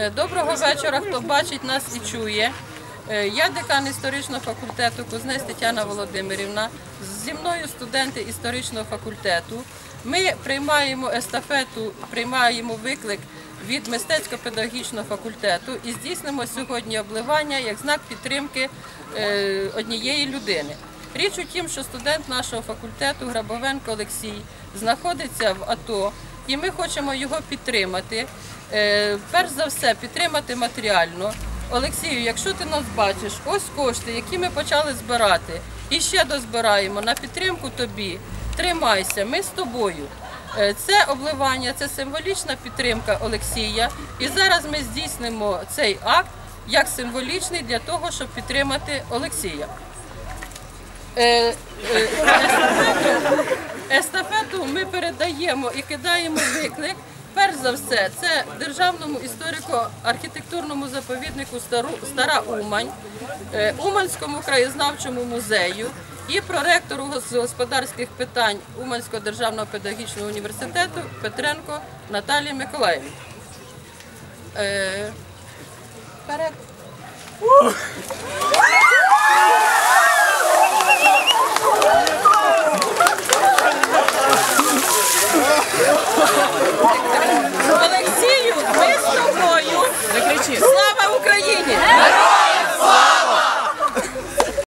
Е, Доброго вечора, хто бачить нас і чує. Е, Я декан історичного факультету Кузнець Тетяна Володимирівна. Зі мною студенти історичного факультету. Ми приймаємо естафету, приймаємо виклик від мистецько-педагогічного факультету і здійснимо сьогодні обливання як знак підтримки е, однієї людини. Річ у тім, що студент нашого факультету Грабовенко Олексій знаходиться в АТО, і ми хочемо його підтримати. Е, Перш за все, підтримати матеріально. Олексію, якщо ти нас бачиш, ось кошти, які ми почали збирати, і ще дозбираємо на підтримку тобі. Тримайся, ми з тобою. Е, Це обливання, це символічна підтримка Олексія. І зараз ми здійснимо цей акт як символічний для того, щоб підтримати Олексія. Передаємо і кидаємо виклик. Перш за все, це державному історико-архітектурному заповіднику Стара Умань, е, Уманському краєзнавчому музею і проректору з господарських питань Уманського державного педагогічного університету Петренко Наталії Миколаївні. Е, Вперед. Олексію, ми з тобою.